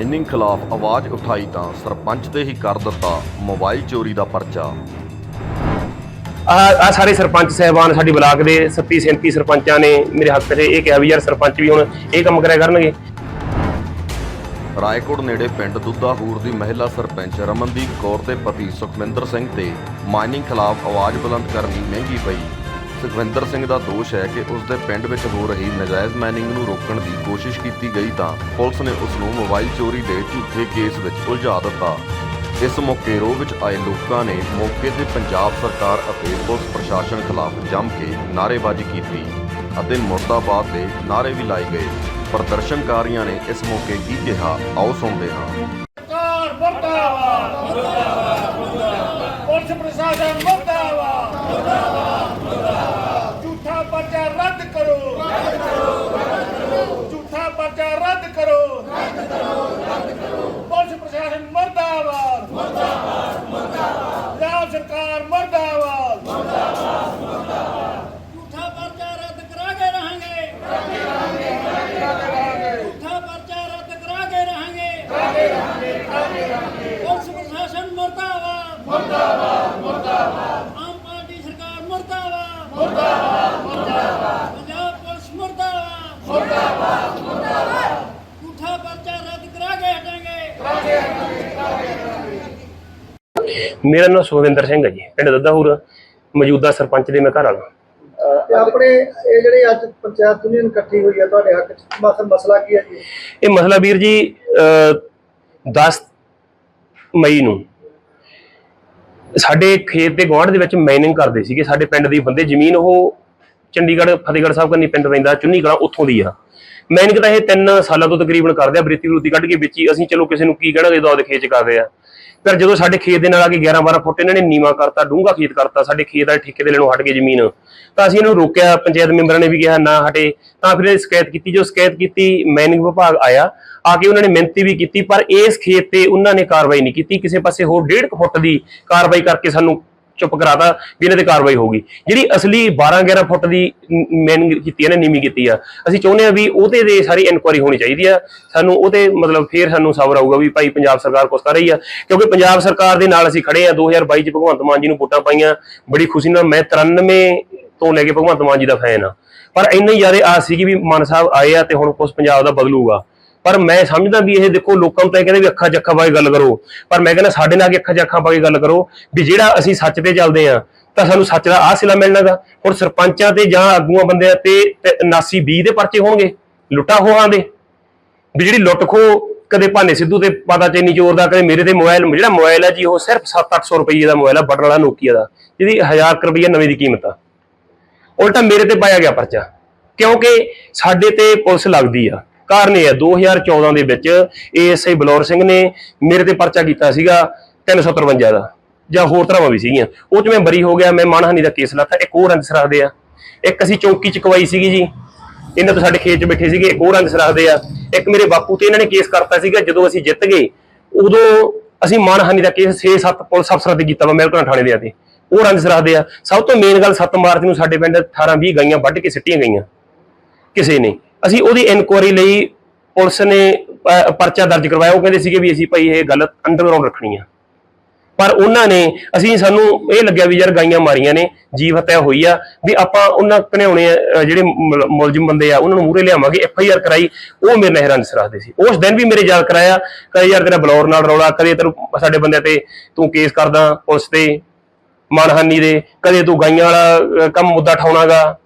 Mining ਖਿਲਾਫ ਆਵਾਜ਼ ਉਠਾਈ ਤਾਂ ਸਰਪੰਚ ਤੇ ਹੀ ਕਰ ਦਿੱਤਾ ਮੋਬਾਈਲ ਚੋਰੀ ਦਾ ਪਰਚਾ। ਆ ਸਾਰੇ ਸਰਪੰਚ ਸਹਿਬਾਨ ਸਾਡੀ ਬਲਾਕ ਦੇ 37 37 ਸਰਪੰਚਾਂ ਨੇ ਮੇਰੇ ਹੱਕ 'ਚ ਇਹ ਕਿਹਾ ਵੀ ਯਾਰ ਸਰਪੰਚ ਵੀ ਹੁਣ ਇਹ ਕੰਮ ਕਰਿਆ ਕਰਨਗੇ। ਰਾਏਕੋਟ ਨੇੜੇ ਪਿੰਡ ਦੁੱਧਾਹੂਰ ਦੀ ਮਹਿਲਾ ਸਰਪੰਚ ਰਮਨਦੀਪ ਕੌਰ ਦੇ ਪਤੀ ਸੁਖਵਿੰਦਰ ਸਿੰਘ ਤੇ ਮਾਈਨਿੰਗ ਖਿਲਾਫ ਆਵਾਜ਼ ਬੁਲੰਦ ਕਰਨੀ ਮਹਿੰਗੀ ਪਈ। ਸੁਖਵਿੰਦਰ ਸਿੰਘ ਦਾ ਦੋਸ਼ ਹੈ ਕਿ ਉਸ ਦੇ ਪਿੰਡ ਵਿੱਚ ਹੋ ਰਹੀ ਨਜਾਇਜ਼ ਮਾਈਨਿੰਗ ਨੂੰ ਰੋਕਣ ਦੀ ਕੋਸ਼ਿਸ਼ ਕੀਤੀ ਗਈ ਤਾਂ ਪੁਲਿਸ ਨੇ ਉਸ ਨੂੰ ਮੋਬਾਈਲ ਚੋਰੀ ਦੇ ਝੂਠੇ ਕੇਸ ਵਿੱਚ ਉਲਝਾ ਦਿੱਤਾ। ਇਸ ਮੌਕੇ ਰੋਹ ਵਿੱਚ ਆਏ ਲੋਕਾਂ ਨੇ ਮੌਕੇ ਤੇ ਪੰਜਾਬ ਸਰਕਾਰ ਅਤੇ ਪੁਲਿਸ ਪ੍ਰਸ਼ਾਸਨ ਖਿਲਾਫ ਜੰਮ ਕੇ ਨਾਅਰੇਬਾਜ਼ੀ ਕੀਤੀ ਅਤੇ ਮੁਰਦਾਬਾਦ ਦੇ ਨਾਅਰੇ ਵੀ ਲਾਏ ਗਏ। ਪ੍ਰਦਰਸ਼ਨਕਾਰੀਆਂ ਨੇ ਇਸ ਮੌਕੇ ਕੀ ਕਿਹਾ? ਆਓ ਸੁਣਦੇ ਹਾਂ ਸਰਕਾਰ ਮੁਰਦਾਬਾਦ ਮੁਰਦਾਬਾਦ ਪੁਲਿਸ ਪ੍ਰਸ਼ਾਸਨ ਮੁਰਦਾਬਾਦ ਮੁਰਦਾਬਾਦ ਝੂਠਾ ਪਰਚਾ ਰੱਦ ਕਰੋ ਰੱਦ ਕਰੋ ਝੂਠਾ ਪਰਚਾ ਰੱਦ ਕਰੋ ਰੱਦ ਕਰੋ ਰੱਦ ਕਰੋ ਪੁਲਿਸ ਪ੍ਰਸ਼ਾਸਨ ਮੁਰਦਾਬਾਦ ਮੁਰਦਾਬਾਦ ਮੁਰਦਾਬਾਦ ਪੰਜਾਬ ਸਰਕਾਰ ਮੁਰਦਾਬਾਦ ਮੁਰਦਾਬਾਦ ਮੁਰਦਾਬਾਦ ਝੂਠਾ ਪਰਚਾ ਰੱਦ ਕਰਾ ਕੇ ਰਹਾਂਗੇ ਝੂਠਾ ਪਰਚਾ ਰੱਦ ਕਰਾ ਕੇ ਰਹਾਂਗੇ ਪੁਲਿਸ ਪ੍ਰਸ਼ਾਸਨ ਮੁਰਦਾਬਾਦ ਮੁਰਦਾਬਾਦ ਮੁਰਦਾਬਾਦ ਆਮ ਪਾਰਟੀ ਸਰਕਾਰ ਮੁਰਦਾਬਾਦ ਮੁਰਦਾਬਾਦ ਮੁਰਦਾਬਾਦ ਪੰਜਾਬ ਪੁਲਿਸ ਮੁਰਦਾਬਾਦ ਮੁਰਦਾਬਾਦ ਮੁਰਦਾਬਾਦ ਝੂਠਾ ਪਰਚਾ ਰੱਦ ਕਰਾ ਕੇ ਹਟਾਂਗੇ ਮੇਰਾ ਨਾਮ ਸੁਖਵਿੰਦਰ ਸਿੰਘ ਹੈ ਜੀ ਪਿੰਡ ਦੱਦਾਹੂਰ ਮੌਜੂਦਾ ਸਰਪੰਚ ਦੇ ਮੈਂ ਘਰ ਵਾਲਾ। ਆਪਣੇ ਇਹ ਜਿਹੜੇ ਅੱਜ ਪੰਚਾਇਤ ਯੂਨੀਅਨ ਇਕੱਠੀ ਹੋਈ ਹੈ ਤੁਹਾਡੇ ਹੱਕ ਚ ਮਸਲ ਮਸਲਾ ਕੀ ਹੈ ਜੀ? ਇਹ ਮਸਲਾ ਵੀਰ ਜੀ ਅ, 10 ਮਈ ਨੂੰ ਸਾਡੇ ਖੇਤ ਦੇ ਗੁਆਂਢ ਦੇ ਵਿੱਚ ਮਾਈਨਿੰਗ ਕਰਦੇ ਸੀਗੇ। ਸਾਡੇ ਪਿੰਡ ਦੀ ਬੰਦੇ ਜ਼ਮੀਨ ਉਹ ਚੰਡੀਗੜ੍ਹ ਫਤਿਹਗੜ੍ਹ ਸਾਹਿਬ ਕੰਨੀ ਪਿੰਡ ਪੈਂਦਾ ਚੁੰਨੀ ਕਲਾਂ ਉੱਥੋਂ ਦੀ ਆ। ਮਾਈਨਿੰਗ ਤਾਂ ਇਹ 3 ਸਾਲਾਂ ਤੋਂ ਤਕਰੀਬਨ ਕਰਦੇ ਆ ਬ੍ਰਿਤੀ ਬਰੂਤੀ ਕੱਢ ਕੇ ਵਿੱਚ। ਅਸੀਂ ਚਲੋ ਕਿਸੇ ਨੂੰ ਕੀ ਕਹਿਣਾ ਜਦੋਂ ਆਪਦੇ ਖੇਤ ਚ ਕਰਦੇ ਆ। ਫਿਰ ਜਦੋਂ ਸਾਡੇ ਖੇਤ ਦੇ ਨਾਲ ਆ ਕੇ 11 12 ਫੁੱਟ ਇਹਨਾਂ ਨੇ ਨੀਵਾ ਕਰਤਾ, ਡੂੰਘਾ ਖੇਤ ਕਰਤਾ, ਸਾਡੇ ਖੇਤ ਵਾਲੇ ਠੇਕੇ ਦੇ ਲੈਣੋਂ ਹਟ ਗਏ ਜ਼ਮੀਨ। ਤਾਂ ਅਸੀਂ ਇਹਨੂੰ ਰੋਕਿਆ, ਪੰਚਾਇਤ ਮੈਂਬਰਾਂ ਨੇ ਵੀ ਕਿਹਾ ਨਾ ਹਟੇ। ਤਾਂ ਫਿਰ ਇਹ ਸ਼ਿਕਾਇਤ ਕੀਤੀ, ਜੋ ਸ਼ਿਕਾਇਤ ਕੀਤੀ ਮਾਈਨਿੰਗ ਵਿਭਾਗ ਆਇਆ। ਆ ਕੇ ਉਹਨਾਂ ਨੇ ਮਿਹਨਤੀ ਵੀ ਕੀਤੀ, ਪਰ ਇਸ ਖੇਤ ਤੇ ਉਹਨਾਂ ਨੇ ਕਾਰਵਾਈ ਨਹੀਂ ਕੀਤੀ। ਕਿਸੇ ਪਾਸੇ ਹੋਰ 1.5 ਫੁੱਟ ਦੀ ਕਾਰਵਾਈ ਕਰਕੇ ਸਾਨੂੰ ਚੁੱਪ ਕਰਾਤਾ ਵੀ ਇਹਨਾਂ ਤੇ ਕਾਰਵਾਈ ਹੋਊਗੀ ਜਿਹੜੀ ਅਸਲੀ 12 11 ਫੁੱਟ ਦੀ ਮੇਨ ਕੀਤੀ ਇਹਨੇ ਨਾ, ਨੀਵੀਂ ਕੀਤੀ ਆ, ਅਸੀਂ ਚਾਹੁੰਦੇ ਆ ਵੀ ਉਹਦੇ ਦੇ ਸਾਰੀ ਇਨਕੁਆਰੀ ਹੋਣੀ ਚਾਹੀਦੀ ਆ। ਸਾਨੂੰ ਉਹਤੇ ਮਤਲਬ ਫੇਰ ਸਾਨੂੰ ਸਬਰ ਆਊਗਾ ਵੀ ਭਾਈ ਪੰਜਾਬ ਸਰਕਾਰ ਕੁਛ ਕਰ ਰਹੀ ਆ। ਕਿਉਂਕਿ ਪੰਜਾਬ ਸਰਕਾਰ ਦੇ ਨਾਲ ਅਸੀਂ ਖੜੇ ਆ 2022 ਚ ਭਗਵੰਤ ਮਾਨ ਜੀ ਨੂੰ ਵੋਟਾਂ ਪਾਈਆਂ। ਬੜੀ ਖੁਸ਼ੀ ਨਾਲ ਮੈਂ 93 ਤੋਂ ਲੈ ਕੇ ਭਗਵੰਤ ਮਾਨ ਜੀ ਦਾ ਫੈਨ ਆ। ਪਰ ਇੰਨੀ ਜ਼ਿਆਦਾ ਆਸ ਸੀਗੀ ਵੀ ਮਾਨ ਸਾਹਿਬ ਆਏ ਆ ਤੇ ਹੁਣ ਕੁਛ ਪੰਜਾਬ ਦਾ ਬਦਲੂਗਾ। ਪਰ ਮੈਂ ਸਮਝਦਾ ਵੀ ਇਹ ਦੇਖੋ ਲੋਕਾਂ ਨੂੰ ਤਾਂ ਇਹ ਕਹਿੰਦੇ ਵੀ ਅੱਖਾਂ ਜੱਖਾਂ ਪਾ ਕੇ ਗੱਲ ਕਰੋ। ਪਰ ਮੈਂ ਕਹਿੰਦਾ ਸਾਡੇ ਨਾਲ ਕਿ ਅੱਖਾਂ ਜੱਖਾਂ ਪਾ ਕੇ ਗੱਲ ਕਰੋ ਵੀ ਜਿਹੜਾ ਅਸੀਂ ਸੱਚ ਤੇ ਚੱਲਦੇ ਆ ਤਾਂ ਸਾਨੂੰ ਸੱਚ ਦਾ ਆਹ ਸਿਲਾ ਮਿਲਣਾਗਾ ਹੁਣ ਸਰਪੰਚਾਂ ਤੇ ਜਾਂ ਆਗੂਆਂ ਬੰਦਿਆਂ ਤੇ 79 20 ਦੇ ਪਰਚੇ ਹੋਣਗੇ, ਲੁੱਟਾ ਹੋਹਾਂ ਦੇ। ਵੀ ਜਿਹੜੀ ਲੁੱਟ ਖੋ ਕਦੇ ਭਾਨੇ ਸਿੱਧੂ ਤੇ ਪਤਾ ਚੈਨੀ ਚੋਰ ਦਾ, ਕਦੇ ਮੇਰੇ ਤੇ ਮੋਬਾਈਲ ਜਿਹੜਾ ਮੋਬਾਈਲ ਹੈ ਜੀ, ਉਹ ਸਿਰਫ 7-800 ਰੁਪਏ ਦਾ ਮੋਬਾਈਲ ਹੈ ਬਟਨ ਵਾਲਾ ਨੋਕੀਆ ਦਾ। ਜਿਹਦੀ 1000 ਰੁਪਏ ਨਵੇਂ ਦੀ ਕੀਮਤ ਆ। ਉਲਟਾ ਮੇਰੇ ਤੇ ਪਾਇਆ ਗਿਆ ਪਰਚਾ। ਕਿਉਂਕਿ ਸਾਡੇ ਤੇ ਪੁਲਿਸ ਲੱਗਦੀ ਆ। ਕਾਰਨ ਇਹ ਆ 2014 ਦੇ ਵਿੱਚ ਏਐਸਆਈ ਬਲੌਰ ਸਿੰਘ ਨੇ ਮੇਰੇ ਤੇ ਪਰਚਾ ਕੀਤਾ ਸੀਗਾ 353 ਦਾ, ਜਾਂ ਹੋਰ ਤਰ੍ਹਾਂ ਵੀ ਸੀਗੀਆਂ। ਉਹ ਚ ਮੈਂ ਬਰੀ ਹੋ ਗਿਆ, ਮੈਂ ਮਾਨਹਾਨੀ ਦਾ ਕੇਸ ਲਾਤਾ। ਇੱਕ ਹੋਰ ਰੰਜਸ ਰੱਖਦੇ ਆ। ਇੱਕ ਅਸੀਂ ਚੌਂਕੀ ਚ ਕਵਾਈ ਸੀਗੀ ਜੀ। ਇਹਨਾਂ ਤੋਂ ਸਾਡੇ ਖੇਤ ਚ ਬੈਠੇ ਸੀਗੇ, ਇੱਕ ਹੋਰ ਰੰਜਸ ਰੱਖਦੇ ਆ। ਇੱਕ ਮੇਰੇ ਬਾਪੂ ਤੇ ਇਹਨਾਂ ਨੇ ਕੇਸ ਕਰਤਾ ਸੀਗਾ, ਜਦੋਂ ਅਸੀਂ ਜਿੱਤ ਗਏ, ਉਦੋਂ ਅਸੀਂ ਮਾਨਹਾਨੀ ਦਾ ਕੇਸ 6-7 ਪੁਲਿਸ ਅਫਸਰਾਂ ਤੇ ਕੀਤਾ ਵਾ ਮਹਿਲਕੋਟ ਥਾਣੇ ਦੇ ਆ ਤੇ। ਉਹ ਰੰਜਸ ਰੱਖਦੇ ਆ। ਸਭ ਤੋਂ ਮੇਨ ਗੱਲ 7 ਮਾਰਚ ਨੂੰ ਸਾਡੇ ਪਿੰਡ 18-20 ਗਾਈਆਂ ਵੱਢ ਕੇ ਸਿੱਟੀਆਂ ਗਈਆਂ। ਕਿਸੇ ਨੇ। ਅਸੀਂ ਉਹਦੀ ਇਨਕੁਆਰੀ ਲਈ ਪੁਲਿਸ ਨੇ ਪਰਚਾ ਦਰਜ ਕਰਵਾਇਆ। ਉਹ ਕਹਿੰਦੇ ਸੀਗੇ ਵੀ ਅਸੀਂ ਭਾਈ ਇਹ ਗੱਲ ਅੰਡਰਗਰਾਉਂਡ ਰੱਖਣੀ ਆ। ਪਰ ਉਹਨਾਂ ਨੇ, ਅਸੀਂ ਸਾਨੂੰ ਇਹ ਲੱਗਿਆ ਵੀ ਯਾਰ ਗਾਈਆਂ ਮਾਰੀਆਂ ਨੇ, ਜੀਵ ਹੱਤਿਆ ਹੋਈ ਆ, ਵੀ ਆਪਾਂ ਉਹਨਾਂ ਘਣਿਆਉਣੇ ਜਿਹੜੇ ਮੁਲਜ਼ਮ ਬੰਦੇ ਆ, ਉਹਨਾਂ ਨੂੰ ਮੂਹਰੇ ਲਿਆਵਾਂਗੇ ਐਫ ਆਈ ਆਰ ਕਰਾਈ, ਉਹ ਮੇਰੇ ਨਾਲ ਹੈਰਾਨ ਰੱਖਦੇ ਸੀ। ਉਸ ਦਿਨ ਵੀ ਮੇਰੇ ਯਾਦ ਕਰਾਇਆ ਕਦੇ ਯਾਰ ਤੇਰਾ ਬਲੌਰ ਨਾਲ ਰੌਲਾ, ਕਦੇ ਤੈਨੂੰ ਸਾਡੇ ਬੰਦਿਆਂ ਤੇ ਤੂੰ ਕੇਸ ਕਰਦਾ ਪੁਲਿਸ ਤੇ, ਮਾਨਹਾਨੀ ਦੇ, ਕਦੇ ਤੂੰ ਗਾਈਆਂ ਵਾਲਾ ਕੰਮ ਮੁੱਦਾ ਠਾਉਣਾਗਾ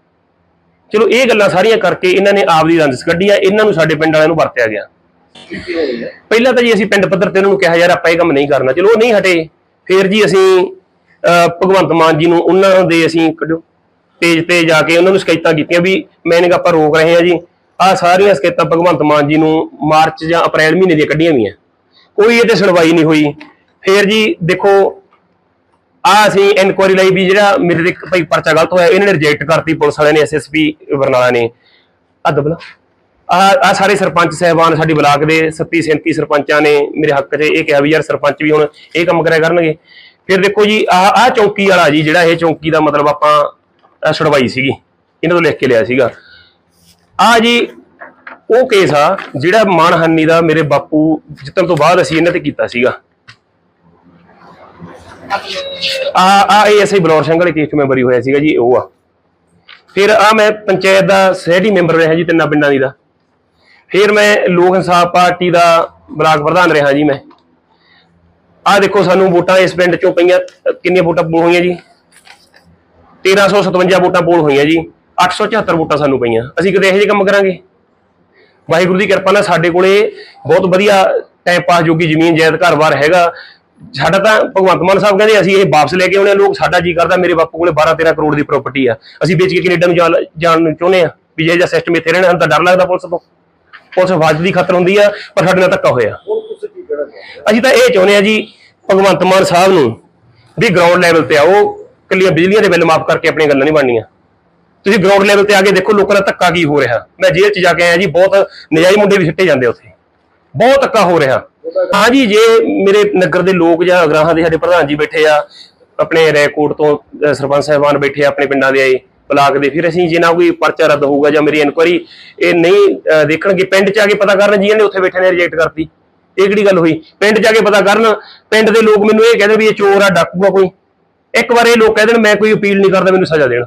ਚਲੋ ਇਹ ਗੱਲਾਂ ਸਾਰੀਆਂ ਕਰਕੇ ਇਹਨਾਂ ਨੇ ਆਪ ਦੀ ਕੱਢੀ ਆ ਇਹਨਾਂ ਨੂੰ ਸਾਡੇ ਪਿੰਡ ਵਾਲਿਆਂ ਨੂੰ ਵਰਤਿਆ ਗਿਆ। ਪਹਿਲਾਂ ਤਾਂ ਜੀ ਅਸੀਂ ਪਿੰਡ ਪੱਧਰ ਤੇ ਉਹਨਾਂ ਨੂੰ ਕਿਹਾ ਯਾਰ ਆਪਾਂ ਇਹ ਕੰਮ ਨਹੀਂ ਕਰਨਾ। ਚਲੋ ਉਹ ਨਹੀਂ ਹਟੇ। ਫਿਰ ਜੀ ਅਸੀਂ ਅਹ, ਭਗਵੰਤ ਮਾਨ ਜੀ ਨੂੰ ਉਹਨਾਂ ਦੇ ਅਸੀਂ ਕੱਢੋ ਪੇਜ ਤੇ ਜਾ ਕੇ ਉਹਨਾਂ ਨੂੰ ਸ਼ਿਕਾਇਤਾਂ ਕੀਤੀਆਂ ਵੀ ਮੈਨੇ ਆਪਾਂ ਰੋਕ ਰਹੇ ਹਾਂ ਜੀ। ਆਹ ਸਾਰੀਆਂ ਸ਼ਿਕਾਇਤਾਂ ਭਗਵੰਤ ਮਾਨ ਜੀ ਨੂੰ ਮਾਰਚ ਜਾਂ ਅਪ੍ਰੈਲ ਮਹੀਨੇ ਦੀਆਂ ਕੱਢੀਆਂ ਵੀਆਂ ਕੋਈ ਇਹਤੇ ਸੁਣਵਾਈ ਨਹੀਂ ਹੋਈ। ਫਿਰ ਜੀ ਦੇਖੋ ਆ ਅਸੀਂ ਇਨਕੁਆਰੀ ਲਈ ਵੀ ਜਿਹੜਾ ਮੇਰੇ ਤੇ ਭਾਈ ਪਰਚਾ ਗਲਤ ਹੋਇਆ, ਇਹਨਾਂ ਨੇ ਰਿਜੈਕਟ ਕਰਤੀ ਪੁਲਿਸ ਵਾਲਿਆਂ ਨੇ ਐਸਐਸਪੀ ਬਰਨਾਲਾ ਨੇ। ਆ ਦਬਲਾ ਆ ਆ ਸਾਰੇ ਸਰਪੰਚ ਸਹਿਬਾਨ, ਸਾਡੀ ਬਲਾਕ ਦੇ 37 37 ਸਰਪੰਚਾਂ ਨੇ ਮੇਰੇ ਹੱਕ 'ਚ ਇਹ ਕਿਹਾ ਵੀ ਯਾਰ ਸਰਪੰਚ ਵੀ ਹੁਣ ਇਹ ਕੰਮ ਕਰਿਆ ਕਰਨਗੇ। ਫਿਰ ਦੇਖੋ ਜੀ, ਆ ਆ ਚੌਂਕੀ ਵਾਲਾ ਜੀ, ਜਿਹੜਾ ਇਹ ਚੌਂਕੀ ਦਾ ਮਤਲਬ ਆਪਾਂ ਅਹ ਛੁਡਵਾਈ ਸੀਗੀ। ਇਹਨਾਂ ਤੋਂ ਲਿਖ ਕੇ ਲਿਆ ਸੀਗਾ। ਆ ਜੀ, ਉਹ ਕੇਸ ਆ ਜਿਹੜਾ ਮਾਨਹਾਨੀ ਦਾ ਮੇਰੇ ਬਾਪੂ ਜਿੱਤਣ ਤੋਂ ਬਾਅਦ ਅਸੀਂ ਇਹਨਾਂ ਤੇ ਕੀਤਾ ਸੀਗਾ। ਆ ਆ ਐਸਆਈ ਬਲੌਰ ਸਿੰਘ ਵਾਲੇ ਕੇਸ 'ਚ ਮੈਂ ਬਰੀ ਹੋਇਆ ਸੀਗਾ ਜੀ, ਉਹ ਆ। ਫਿਰ ਆ ਮੈਂ ਪੰਚਾਇਤ ਦਾ ਸਹਿਡੀ ਮੈਂਬਰ ਰਿਹਾ ਜੀ, ਤਿੰਨਾਂ ਪਿੰਡਾਂ ਦੀ ਦਾ। ਫਿਰ ਮੈਂ ਲੋਕ ਇਨਸਾਫ ਪਾਰਟੀ ਦਾ ਬਲਾਕ ਪ੍ਰਧਾਨ ਰਿਹਾ ਜੀ ਮੈਂ। ਆ ਦੇਖੋ ਸਾਨੂੰ ਵੋਟਾਂ ਇਸ ਪਿੰਡ ਚੋਂ ਪਈਆਂ, ਕਿੰਨੀਆਂ ਵੋਟਾਂ ਪੋਲ ਹੋਈਆਂ ਜੀ? 1357 ਵੋਟਾਂ ਪੋਲ ਹੋਈਆਂ ਜੀ। 874 ਵੋਟਾਂ ਸਾਨੂੰ ਪਈਆਂ। ਅਸੀਂ ਕਿਤੇ ਇਹੋ ਜਿਹੇ ਕੰਮ ਕਰਾਂਗੇ? ਵਾਹਿਗੁਰੂ ਦੀ ਕਿਰਪਾ ਨਾਲ ਸਾਡੇ ਕੋਲੇ ਬਹੁਤ ਵਧੀਆ ਟਾਈਮ ਪਾਸ ਜੋਗੀ ਜ਼ਮੀਨ, ਜਾਇਦਾਦ ਘਰ-ਬਾਰ ਹੈਗਾ। ਸਾਡਾ ਤਾਂ ਭਗਵੰਤ ਮਾਨ ਸਾਹਿਬ ਕਹਿੰਦੇ ਅਸੀਂ ਇਹ ਵਾਪਸ ਲੈ ਕੇ ਆਉਣੇ ਲੋਕ ਸਾਡਾ ਜੀ ਕਰਦਾ ਮੇਰੇ ਬਾਪੂ ਕੋਲੇ 12-13 ਕਰੋੜ ਦੀ ਪ੍ਰਾਪਰਟੀ ਆ। ਅਸੀਂ ਵੇਚ ਕੇ ਕੈਨੇਡਾ ਨੂੰ ਜਾਣ ਜਾਣ ਨੂੰ ਚਾਹੁੰਦੇ ਆ ਵੀ ਜੇ ਜਿਹਾ ਸਿਸਟਮ ਇੱਥੇ ਰਹਿਣਾ ਸਾਨੂੰ ਤਾਂ ਡਰ ਲੱਗਦਾ ਪੁਲਿਸ ਤੋਂ। ਪੁਲਿਸ ਹਿਫਾਜ਼ਤ ਦੀ ਖਤਰ ਹੁੰਦੀ ਆ ਪਰ ਸਾਡੇ ਨਾਲ ਧੱਕਾ ਹੋਇਆ। ਹੁਣ ਤੁਸੀਂ ਕੀ ਕਹਿਣਾ ਚਾਹੁੰਦੇ ਹੋ? ਅਸੀਂ ਤਾਂ ਇਹ ਚਾਹੁੰਦੇ ਆ ਜੀ ਭਗਵੰਤ ਮਾਨ ਸਾਹਿਬ ਨੂੰ ਵੀ ਗਰਾਊਂਡ ਲੈਵਲ ਤੇ ਆਓ ਕੱਲੀਆਂ ਬਿਜਲੀਆਂ ਦੇ ਬਿੱਲ ਮਾਫ ਕਰਕੇ ਆਪਣੀਆਂ ਗੱਲਾਂ ਨਹੀਂ ਬਣਨੀਆਂ। ਤੁਸੀਂ ਗਰਾਊਂਡ ਲੈਵਲ ਤੇ ਆ ਕੇ ਦੇਖੋ ਲੋਕਾਂ ਦਾ ਧੱਕਾ ਕੀ ਹੋ ਰਿਹਾ। ਮੈਂ ਜੇਲ੍ਹ 'ਚ ਜਾ ਕੇ ਆਇਆ ਜੀ ਬਹੁਤ ਨਜਾਇਜ਼ ਮੁੰਡੇ ਵੀ ਸਿੱਟੇ ਜਾਂਦੇ ਉੱਥੇ। ਬਹੁਤ ਧੱਕਾ ਹੋ ਰਿਹਾ। ਹਾਂਜੀ ਜੇ ਮੇਰੇ ਨਗਰ ਦੇ ਲੋਕ ਜਾਂ ਅਗਰਾਹਾਂ ਦੇ ਸਾਡੇ ਪ੍ਰਧਾਨ ਜੀ ਬੈਠੇ ਆ, ਆਪਣੇ ਰੈਕੋਰਡ ਤੋਂ ਸਰਪੰਚ ਸਾਹਿਬਾਨ ਬੈਠੇ ਆ ਆਪਣੇ ਪਿੰਡਾਂ ਦੇ ਆਏ, ਬਲਾਕ ਦੇ, ਫਿਰ ਅਸੀਂ ਜੇ ਨਾ ਕੋਈ ਪਰਚਾ ਰੱਦ ਹੋਊਗਾ ਜਾਂ ਮੇਰੀ ਇਨਕੁਆਰੀ ਇਹ ਨਹੀਂ ਦੇਖਣਗੇ। ਪਿੰਡ 'ਚ ਆ ਕੇ ਪਤਾ ਕਰਨ ਜੀ ਨੇ ਉੱਥੇ ਬੈਠੇ ਨੇ ਰਿਜੈਕਟ ਕਰਤੀ। ਇਹ ਕਿਹੜੀ ਗੱਲ ਹੋਈ? ਪਿੰਡ 'ਚ ਆ ਕੇ ਪਤਾ ਕਰਨ, ਪਿੰਡ ਦੇ ਲੋਕ ਮੈਨੂੰ ਇਹ ਕਹਿੰਦੇ ਵੀ ਇਹ ਚੋਰ ਆ ਡਾਕੂ ਆ ਕੋਈ। ਇੱਕ ਵਾਰ ਇਹ ਲੋਕ ਕਹਿ ਦੇਣ, ਮੈਂ ਕੋਈ ਅਪੀਲ ਨਹੀਂ ਕਰਦਾ, ਮੈਨੂੰ ਸਜ਼ਾ ਦੇਣ।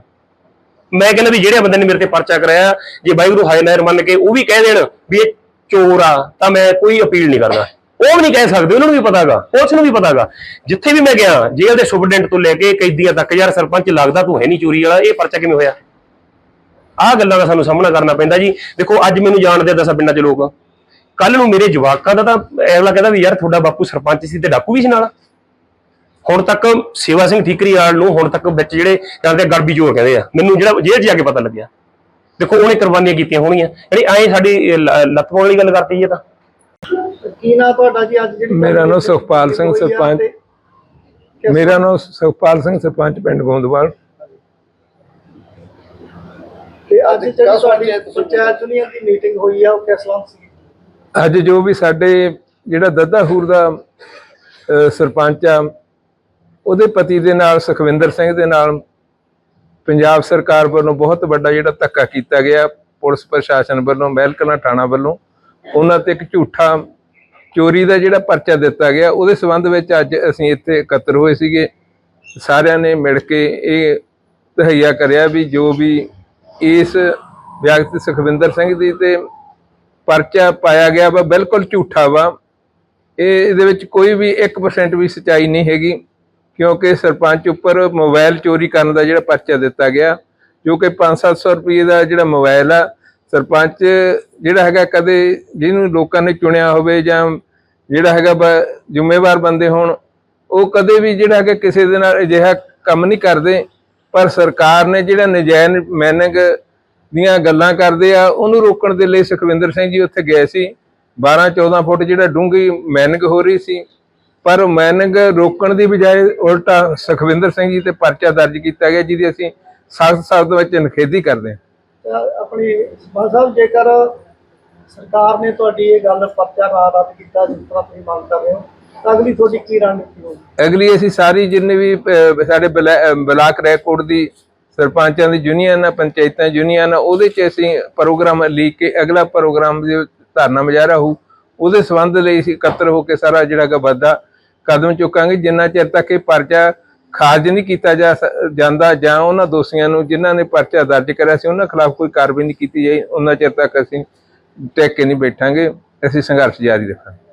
ਮੈਂ ਕਹਿੰਦਾ ਵੀ ਜਿਹੜੇ ਬੰਦੇ ਨੇ ਮੇਰੇ ਤੇ ਪਰਚਾ ਕਰਾਇਆ, ਜੇ ਵਾਹਿਗੁਰੂ ਹਾਏ ਨਾਇਰ ਮੰਨ ਕੇ, ਉਹ ਵੀ ਕਹਿ ਦੇਣ ਵੀ ਇਹ ਚੋਰ ਆ, ਤਾਂ ਮੈਂ ਕੋਈ ਅਪੀਲ ਨਹੀਂ ਕਰਦਾ। ਉਹ ਵੀ ਨਹੀਂ ਕਹਿ ਸਕਦੇ, ਉਹਨਾਂ ਨੂੰ ਵੀ ਪਤਾਗਾ, ਪੁਲਿਸ ਨੂੰ ਵੀ ਪਤਾਗਾ। ਜਿੱਥੇ ਵੀ ਮੈਂ ਗਿਆ, ਜੇਲ੍ਹ ਦੇ ਸੁਪਰਡੈਂਟ ਤੋਂ ਲੈ ਕੇ ਕੈਦੀਆਂ ਤੱਕ, ਯਾਰ ਸਰਪੰਚ ਲੱਗਦਾ ਤੂੰ ਹੈ ਨਹੀਂ ਚੋਰੀ ਵਾਲਾ, ਇਹ ਪਰਚਾ ਕਿਵੇਂ ਹੋਇਆ? ਆਹ ਗੱਲਾਂ ਦਾ ਸਾਨੂੰ ਸਾਹਮਣਾ ਕਰਨਾ ਪੈਂਦਾ ਜੀ। ਦੇਖੋ, ਅੱਜ ਮੈਨੂੰ ਜਾਣਦੇ ਆ ਦਸਾਂ ਪਿੰਡਾਂ 'ਚ ਲੋਕ। ਕੱਲ ਨੂੰ ਮੇਰੇ ਜਵਾਕਾਂ ਦਾ ਤਾਂ ਅਗਲਾ ਕਹਿੰਦਾ ਵੀ ਯਾਰ ਤੁਹਾਡਾ ਬਾਪੂ ਸਰਪੰਚ ਸੀ ਤੇ ਡਾਕੂ ਵੀ ਸੀ ਨਾਲ। ਹੁਣ ਤੱਕ ਸੇਵਾ ਸਿੰਘ ਠੀਕਰੀਵਾਲ ਨੂੰ ਹੁਣ ਤੱਕ ਵਿੱਚ ਜਿਹੜੇ ਕਹਿੰਦੇ ਆ ਗੜਬੀ ਚੋਰ ਕਹਿੰਦੇ ਆ। ਮੈਨੂੰ ਜਿਹੜਾ ਜੇਲ੍ਹ 'ਚ ਜਾ ਕੇ ਪਤਾ ਲੱਗਿਆ। ਦੇਖੋ ਉਹਨੇ ਕੁਰਬਾਨੀਆਂ ਕੀਤੀਆਂ ਹੋਣਗੀਆਂ। ਜਿਹੜੀ ਐਂ ਸਾਡੀ ਲੱਤ ਪਾਉਣ ਵਾਲੀ ਗੱਲ ਕਰਤੀ ਇਹ ਤਾਂ। ਕੀ ਨਾਂ ਤੁਹਾਡਾ ਜੀ ਅੱਜ ਜਿਹੜੀ ਮੇਰਾ ਨਾਮ ਸੁਖਪਾਲ ਸਿੰਘ ਸਰਪੰਚ। ਮੇਰਾ ਨਾਮ ਸੁਖਪਾਲ ਸਿੰਘ ਸਰਪੰਚ ਪਿੰਡ ਗੋਂਦਵਾਲ। ਤੇ ਅੱਜ ਜਿਹੜੀ ਤੁਹਾਡੀ ਪੰਚਾਇਤ ਯੂਨੀਅਨ ਦੀ ਮੀਟਿੰਗ ਹੋਈ ਆ ਉਹ ਕਿਸ ਸੀ? ਅੱਜ ਜੋ ਵੀ ਸਾਡੇ ਜਿਹੜਾ ਦੱਦਾਹੂਰ ਦਾ ਅਹ, ਸਰਪੰਚ ਆ ਉਹਦੇ ਪਤੀ ਦੇ ਨਾਲ ਸੁਖਵਿੰਦਰ ਸਿੰਘ ਦੇ ਨਾਲ ਪੰਜਾਬ ਸਰਕਾਰ ਵੱਲੋਂ ਬਹੁਤ ਵੱਡਾ ਜਿਹੜਾ ਧੱਕਾ ਕੀਤਾ ਗਿਆ, ਪੁਲਿਸ ਪ੍ਰਸ਼ਾਸਨ ਵੱਲੋਂ, ਮਹਿਲਕਲਾਂ ਥਾਣਾ ਵੱਲੋਂ, ਉਹਨਾਂ ਤੇ ਇੱਕ ਝੂਠਾ ਚੋਰੀ ਦਾ ਜਿਹੜਾ ਪਰਚਾ ਦਿੱਤਾ ਗਿਆ, ਉਹਦੇ ਸੰਬੰਧ ਵਿੱਚ ਅੱਜ ਅਸੀਂ ਇੱਥੇ ਇਕੱਤਰ ਹੋਏ ਸੀਗੇ। ਸਾਰਿਆਂ ਨੇ ਮਿਲ ਕੇ ਇਹ ਤਹਈਆ ਕਰਿਆ ਵੀ ਜੋ ਵੀ ਇਸ ਵਿਅਕਤੀ ਸੁਖਵਿੰਦਰ ਸਿੰਘ ਦੀ ਤੇ ਪਰਚਾ ਪਾਇਆ ਗਿਆ ਵਾ, ਬਿਲਕੁਲ ਝੂਠਾ ਵਾ। ਇਹ ਇਹਦੇ ਵਿੱਚ ਕੋਈ ਵੀ 1% ਵੀ ਸਚਾਈ ਨਹੀਂ ਹੈਗੀ। ਕਿਉਂਕਿ ਸਰਪੰਚ ਉੱਪਰ ਮੋਬਾਈਲ ਚੋਰੀ ਕਰਨ ਦਾ ਜਿਹੜਾ ਪਰਚਾ ਦਿੱਤਾ ਗਿਆ, ਜੋ ਕਿ 5-700 ਰੁਪਏ ਦਾ ਜਿਹੜਾ ਮੋਬਾਈਲ ਆ, ਸਰਪੰਚ ਜਿਹੜਾ ਹੈਗਾ ਕਦੇ ਜਿਹਨੂੰ ਲੋਕਾਂ ਨੇ ਚੁਣਿਆ ਹੋਵੇ ਜਾਂ ਜਿਹੜਾ ਹੈਗਾ ਬ- ਜ਼ਿੰਮੇਵਾਰ ਬੰਦੇ ਹੋਣ, ਉਹ ਕਦੇ ਵੀ ਜਿਹੜਾ ਹੈਗਾ ਕਿਸੇ ਦੇ ਨਾਲ ਅਜਿਹਾ ਕੰਮ ਨਹੀਂ ਕਰਦੇ, ਪਰ ਸਰਕਾਰ ਨੇ ਜਿਹੜਾ ਨਜਾਇਜ਼ ਮੈਨਿੰਗ ਦੀਆਂ ਗੱਲਾਂ ਕਰਦੇ ਆ, ਉਹਨੂੰ ਰੋਕਣ ਦੇ ਲਈ ਸੁਖਵਿੰਦਰ ਸਿੰਘ ਜੀ ਉੱਥੇ ਗਏ ਸੀ। 12 14 ਫੁੱਟ ਜਿਹੜਾ ਡੂੰਘੀ ਮੈਨਿੰਗ ਹੋ ਰਹੀ ਸੀ। ਪਰ ਮੈਨਿੰਗ ਰੋਕਣ ਦੀ ਬਜਾਏ ਉਲਟਾ ਸੁਖਵਿੰਦਰ ਸਿੰਘ ਜੀ ਤੇ ਪਰਚਾ ਦਰਜ ਕੀਤਾ ਗਿਆ ਜਿਹਦੀ ਅਸੀਂ ਸਖਤ ਸ਼ਬਦ ਵਿੱਚ ਨਿਖੇਧੀ ਕਰਦੇ ਹਾਂ। ਆਪਣੀ ਸਰਪੰਚ ਸਾਹਿਬ ਜੇਕਰ ਸਰਕਾਰ ਨੇ ਤੁਹਾਡੀ ਇਹ ਗੱਲ ਪਰਚਾ ਨਾ ਰੱਦ ਕੀਤਾ ਜਿਸ ਤਰ੍ਹਾਂ ਤੁਸੀਂ ਮੰਗ ਕਰ ਰਹੇ ਹੋ ਤਾਂ ਅਗਲੀ ਤੁਹਾਡੀ ਕੀ ਰਣਨੀਤੀ ਹੋਊਗੀ ਅਗਲੀ ਅਸੀਂ ਸਾਰੀ ਜਿੰਨੇ ਵੀ ਸਾਡੇ ਬਲਾਕ ਰੈਕੋਰਡ ਦੀ ਸਰਪੰਚਾਂ ਦੀ ਯੂਨੀਅਨ ਆ ਪੰਚਾਇਤਾਂ ਯੂਨੀਅਨ ਆ ਉਹਦੇ 'ਚ ਅਸੀਂ ਪ੍ਰੋਗਰਾਮ ਲੀਕ ਕੇ ਅਗਲਾ ਪ੍ਰੋਗਰਾਮ ਦੇ ਧਰਨਾ ਮੁਜ਼ਾਹਰਾ ਹੋਊ। ਉਹਦੇ ਸੰਬੰਧ ਲਈ ਅਸੀਂ ਇਕੱਤਰ ਹੋ ਕੇ ਸਾਰਾ ਜਿਹੜਾ ਗਾ ਵੱਡਾ ਕਦਮ ਚੁੱਕਾਂਗੇ, ਜਿੰਨਾ ਚਿਰ ਤੱਕ ਇਹ ਪਰਚਾ ਖਾਰਜ ਨਹੀਂ ਕੀਤਾ ਜਾ ਜਾਂਦਾ ਜਾਂ ਉਹਨਾਂ ਦੋਸ਼ੀਆਂ ਨੂੰ ਜਿਨ੍ਹਾਂ ਨੇ ਪਰਚਾ ਦਰਜ ਕਰਿਆ ਸੀ, ਉਹਨਾਂ ਖਿਲਾਫ ਕੋਈ ਕਾਰਵਾਈ ਨਹੀਂ ਕੀਤੀ ਜਾਈ, ਉਹਨਾਂ ਚਿਰ ਤੱਕ ਅਸੀਂ ਟਿਕ ਕੇ ਨਹੀਂ ਬੈਠਾਂਗੇ, ਅਸੀਂ ਸੰਘਰਸ਼ ਜਾਰੀ ਰੱਖਾਂਗੇ।